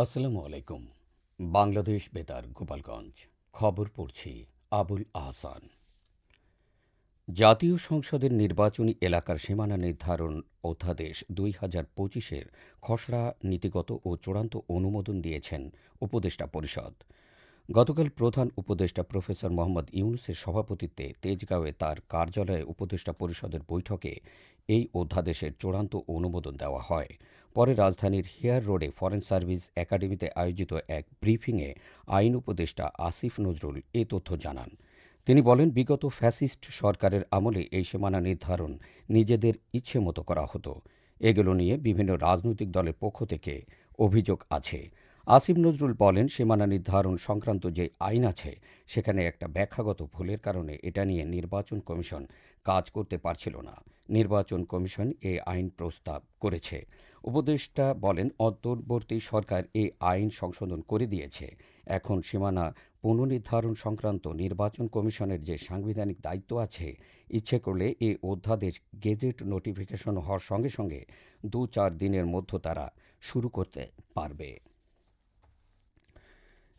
আসসালামু আলাইকুম। বাংলাদেশ বেতার, গোপালগঞ্জ। খবর পড়ছি আবুল আহসান। জাতীয় সংসদের নির্বাচনী এলাকার সীমানা নির্ধারণ অধ্যাদেশ দুই হাজার পঁচিশের খসড়া নীতিগত ও চূড়ান্ত অনুমোদন দিয়েছেন উপদেষ্টা পরিষদ। গতকাল প্রধান উপদেষ্টা প্রফেসর মোহাম্মদ ইউনুসের সভাপতিত্বে তেজগাঁওয়ে তার কার্যালয়ে উপদেষ্টা পরিষদের বৈঠকে এই অধ্যাদেশের চূড়ান্ত অনুমোদন দেওয়া হয়। পরে রাজধানীর হেয়ার রোডে ফরেন সার্ভিস একাডেমিতে আয়োজিত এক ব্রিফিংয়ে আইন উপদেষ্টা আসিফ নজরুল এ তথ্য জানান। তিনি বলেন, বিগত ফ্যাসিস্ট সরকারের আমলে এই সীমানা নির্ধারণ নিজেদের ইচ্ছে মতো করা হতো। এগুলো নিয়ে বিভিন্ন রাজনৈতিক দলের পক্ষ থেকে অভিযোগ আছে। আসিফ নজরুল বলেন, সীমানা নির্ধারণ সংক্রান্ত যে আইন আছে, সেখানে একটা ব্যাখ্যাগত ভুলের কারণে এটা নিয়ে নির্বাচন কমিশন কাজ করতে পারছিল না। নির্বাচন কমিশন এ আইন প্রস্তাব করেছে। উপদেষ্টা বলেন, অন্তর্বর্তী সরকার এই আইন সংশোধন করে দিয়েছে। এখন সীমানা পুনর্নির্ধারণ সংক্রান্ত নির্বাচন কমিশনের যে সাংবিধানিক দায়িত্ব আছে, ইচ্ছে করলে এই অধ্যাদেশ, গেজেট নোটিফিকেশন হওয়ার সঙ্গে সঙ্গে দু চার দিনের মধ্য তারা শুরু করতে পারবে।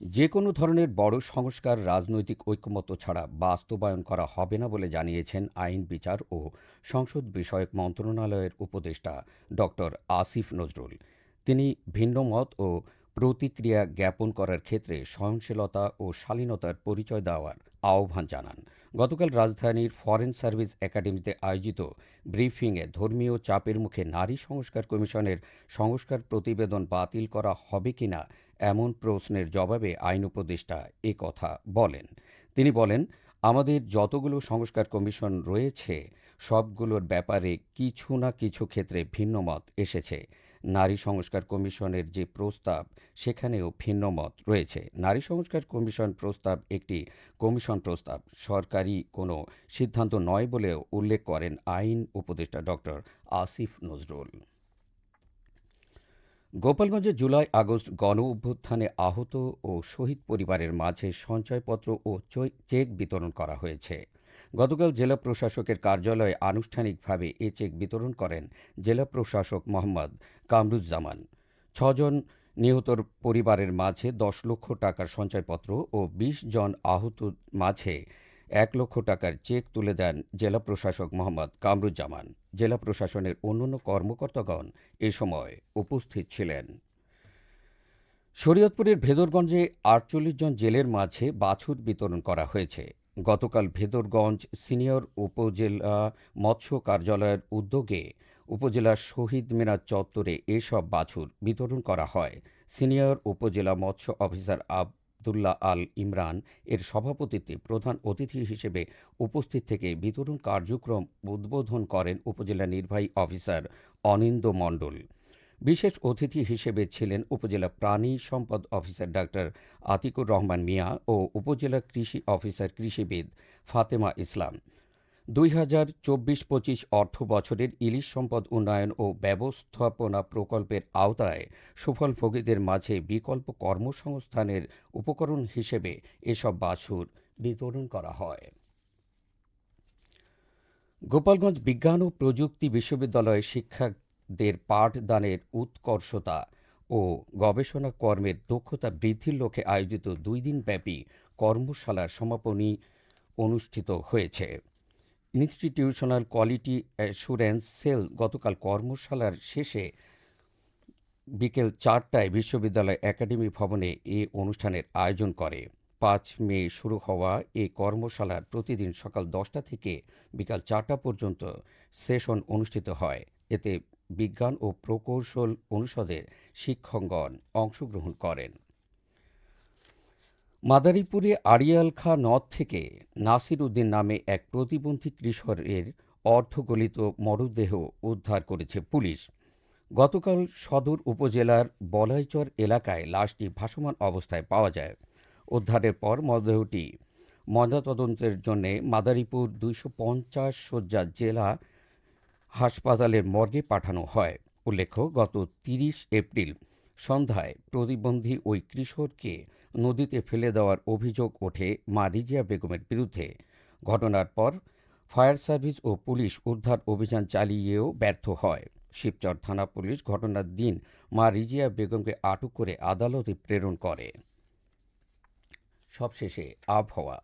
যে কোনো ধরনের বড় সংস্কার, রাজনৈতিক ঐক্যমত ছাড়া বাস্তবায়ন করা হবে না বলে জানিয়েছেন আইন বিচার ও সংসদ বিষয়ক মন্ত্রণালয়ের উপদেষ্টা ডক্টর আসিফ নজরুল। তিনি ভিন্নমত ও প্রতিক্রিয়া জ্ঞাপন করার ক্ষেত্রে সহনশীলতা ও শালীনতার পরিচয় দেওয়ার আহ্বান জানান। গতকাল রাজধানীর ফরেন সার্ভিস একাডেমিতে আয়োজিত ব্রিফিংয়ে ধর্মীয় চাপের মুখে নারী সংস্কার কমিশনের সংস্কার প্রতিবেদন বাতিল করা হবে কিনা এমন প্রশ্নের জবাবে আইন উপদেষ্টা এ কথা বলেন। তিনি বলেন, আমাদের যতগুলো সংস্কার কমিশন রয়েছে, সবগুলোর ব্যাপারে কিছু না কিছু ক্ষেত্রে ভিন্নমত এসেছে। নারী সংস্কার কমিশনের যে প্রস্তাব, সেখানেও ভিন্নমত রয়েছে। নারী সংস্কার কমিশন প্রস্তাব একটি কমিশন প্রস্তাব। সরকারি কোনো সিদ্ধান্ত নয় বলেও উল্লেখ করেন আইন উপদেষ্টা ডক্টর আসিফ নজরুল। গোপালগঞ্জে জুলাই আগস্ট গণ অভ্যুত্থানে আহত ও শহীদ পরিবারের মাঝে সঞ্চয়পত্র ও চেক বিতরণ করা হয়েছে। গতকাল জেলা প্রশাসকের কার্যালয়ে আনুষ্ঠানিকভাবে এ চেক বিতরণ করেন জেলা প্রশাসক মোহাম্মদ কামরুজ্জামান। ছজন নিহতর পরিবারের মাঝে দশ লক্ষ টাকার সঞ্চয়পত্র ও বিশ জন আহত মাঝে এক লক্ষ টাকার চেক তুলে দেন জেলা প্রশাসক মোহাম্মদ কামরুজ্জামান। জেলা প্রশাসনের অন্যান্য কর্মকর্তাগণ এ সময় উপস্থিত ছিলেন। শরীয়তপুরের ভেদরগঞ্জে আটচল্লিশ জন জেলের মাঝে বাছুর বিতরণ করা হয়েছে। গতকাল ভেদরগঞ্জ সিনিয়র উপজেলা মৎস্য কার্যালয়ের উদ্যোগে উপজেলার শহীদ মিনার চত্বরে এসব বাছুর বিতরণ করা হয়। সিনিয়র উপজেলা মৎস্য অফিসার আবদুল্লাহ আল ইমরান এর সভাপতিত্বে প্রধান অতিথি হিসেবে উপস্থিত থেকে বিতরণ কার্যক্রম উদ্বোধন করেন উপজেলা নির্বাহী অফিসার অনিন্দ মণ্ডল। বিশেষ অতিথি হিসেবে ছিলেন উপজেলা প্রাণী সম্পদ অফিসার ডাক্তার আতিকুর রহমান মিয়া ও উপজেলা কৃষি অফিসার কৃষিবিদ ফাতেমা ইসলাম। দুই হাজার চব্বিশ পঁচিশ অর্থ বছরের ইলিশ সম্পদ উন্নয়ন ও ব্যবস্থাপনা প্রকল্পের আওতায় সুফল ভোগীদের মাঝে বিকল্প কর্মসংস্থানের উপকরণ হিসেবে এসব বাছুর বিতরণ করা হয়। গোপালগঞ্জ বিজ্ঞান ও প্রযুক্তি বিশ্ববিদ্যালয়ে শিক্ষা দের পাঠদানের উৎকর্ষতা ও গবেষণা কর্মের দক্ষতা বৃদ্ধির লক্ষ্যে আয়োজিত দুই দিনব্যাপী কর্মশালার সমাপনী অনুষ্ঠিত হয়েছে। ইনস্টিটিউশনাল কোয়ালিটি অ্যাসুরেন্স সেল গতকাল কর্মশালার শেষে বিকেল চারটায় বিশ্ববিদ্যালয় একাডেমি ভবনে এ অনুষ্ঠানের আয়োজন করে। পাঁচ মে শুরু হওয়া এই কর্মশালার প্রতিদিন সকাল দশটা থেকে বিকাল চারটা পর্যন্ত সেশন অনুষ্ঠিত হয়। এতে বিজ্ঞান ও প্রকৌশল অনুষদের শিক্ষকগণ অংশগ্রহণ করেন। মাদারীপুরে আড়িয়াল খা নদ থেকে নাসির উদ্দিন নামে এক প্রতিবন্ধী কৃষকের অর্ধগলিত মরদেহ উদ্ধার করেছে পুলিশ। গতকাল সদর উপজেলার বলাইচর এলাকায় লাশটি ভাসমান অবস্থায় পাওয়া যায়। উদ্ধারের পর মরদেহটি ময়নাতদন্তের জন্য মাদারীপুর দুইশো পঞ্চাশ শয্যা জেলা হাসপাতালের মর্গে পাঠানো হয়। উল্লেখ্য, গত তিরিশ এপ্রিল সন্ধ্যায় প্রতিবন্ধী ওই কিশোরকে নদীতে ফেলে দেওয়ার অভিযোগ ওঠে মা রিজিয়া বেগমের বিরুদ্ধে। ঘটনার পর ফায়ার সার্ভিস ও পুলিশ উদ্ধার অভিযান চালিয়েও ব্যর্থ হয়। শিবচর থানা পুলিশ ঘটনার দিন মা রিজিয়া বেগমকে আটক করে আদালতে প্রেরণ করে। সবশেষে আবহাওয়া।